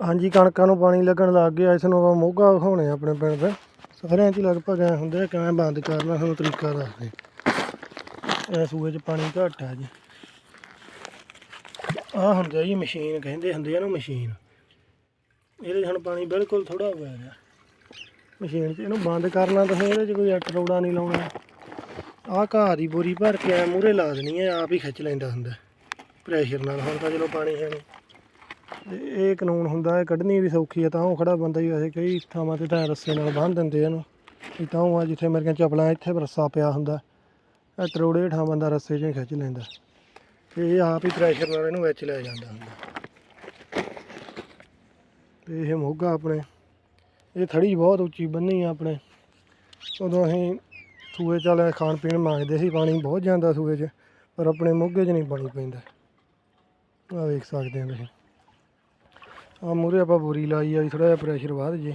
ਹਾਂਜੀ, ਕਣਕਾਂ ਨੂੰ ਪਾਣੀ ਲੱਗਣ ਲੱਗ ਗਿਆ, ਇਸ ਨੂੰ ਆਪਾਂ ਮੋਗਾ ਵਿਖਾਉਣੇ ਆ ਆਪਣੇ ਪਿੰਡ ਦਾ। ਸਾਰਿਆਂ 'ਚ ਹੀ ਲਗਭਗ ਐ ਹੁੰਦੇ ਆ ਕਿਵੇਂ ਬੰਦ ਕਰਨਾ ਸਾਨੂੰ ਤਰੀਕਾ ਦੱਸਦੇ। ਇਹ ਸੂਏ 'ਚ ਪਾਣੀ ਘੱਟ ਆ ਜੀ। ਆ ਹੁੰਦਾ ਜੀ ਮਸ਼ੀਨ, ਕਹਿੰਦੇ ਹੁੰਦੇ ਆ ਨਾ ਮਸ਼ੀਨ। ਇਹਦੇ 'ਚ ਹੁਣ ਪਾਣੀ ਬਿਲਕੁਲ ਥੋੜਾ ਹੋਇਆ ਰਿਹਾ ਮਸ਼ੀਨ 'ਚ ਇਹਨੂੰ ਬੰਦ ਕਰਨਾ ਤਾਂ ਇਹਦੇ 'ਚ ਕੋਈ ਅੱਟ ਰੋੜਾ ਨਹੀਂ ਲਾਉਣਾ। ਆਹ ਘਾਹ ਦੀ ਬੋਰੀ ਭਰ ਕੇ ਐ ਮੂਰੇ ਲਾ ਦੇਣੀ ਹੈ, ਆਪ ਹੀ ਖਿੱਚ ਲੈਂਦਾ ਹੁੰਦਾ। ਪ੍ਰੈਸ਼ਰ ਨਾਲ ਹੁਣ ਤਾਂ ਚਲੋ ਪਾਣੀ ਹੈ ਨਹੀਂ ਤੇ ਇਹ ਕਾਨੂੰਨ ਹੁੰਦਾ ਹੈ ਕੱਢਣੀ ਵੀ ਸੌਖੀ ਹੈ ਤਾਂ ਉਹ ਖੜਾ ਬੰਦਾ ਹੀ ਵੈਸੇ ਕਈ ਥਾਵਾਂ ਤੇ ਤਾਂ ਰੱਸੇ ਨਾਲ ਬੰਨ੍ਹ ਦਿੰਦੇ ਇਹਨੂੰ। ਵੀ ਤਾਂ ਉਹ ਆ ਜਿੱਥੇ ਮੇਰੀਆਂ ਚੱਪਲਾਂ ਇੱਥੇ ਰੱਸਾ ਪਿਆ ਹੁੰਦਾ, ਇਹ ਤਰੋੜੇ ਹੇਠਾਂ ਬੰਦਾ ਰੱਸੇ 'ਚ ਹੀ ਖਿੱਚ ਲੈਂਦਾ। ਤੇ ਇਹ ਆਪ ਹੀ ਪ੍ਰੈਸ਼ਰ ਨਾਲ ਇਹਨੂੰ ਵਿੱਚ ਲੈ ਜਾਂਦਾ ਹੁੰਦਾ। ਤੇ ਇਹ ਮੋਗਾ ਆਪਣੇ, ਇਹ ਥੜੀ ਬਹੁਤ ਉੱਚੀ ਬੰਨੀ ਆ ਆਪਣੇ। ਉਦੋਂ ਅਸੀਂ ਸੂਏ ਚੱਲ ਖਾਣ ਪੀਣ ਮੰਗਦੇ ਸੀ, ਪਾਣੀ ਬਹੁਤ ਜਾਂਦਾ ਸੂਏ 'ਚ, ਪਰ ਆਪਣੇ ਮੋਗੇ 'ਚ ਨਹੀਂ ਪਾਣੀ ਪੈਂਦਾ। ਆ ਵੇਖ ਸਕਦੇ ਆ ਤੁਸੀਂ। ਆ ਮੂਰੇ ਆਪਾਂ ਬੋਰੀ ਲਾਈ ਆ ਥੋੜਾ ਜਿਹਾ ਪ੍ਰੈਸ਼ਰ ਵੱਧ ਜੇ।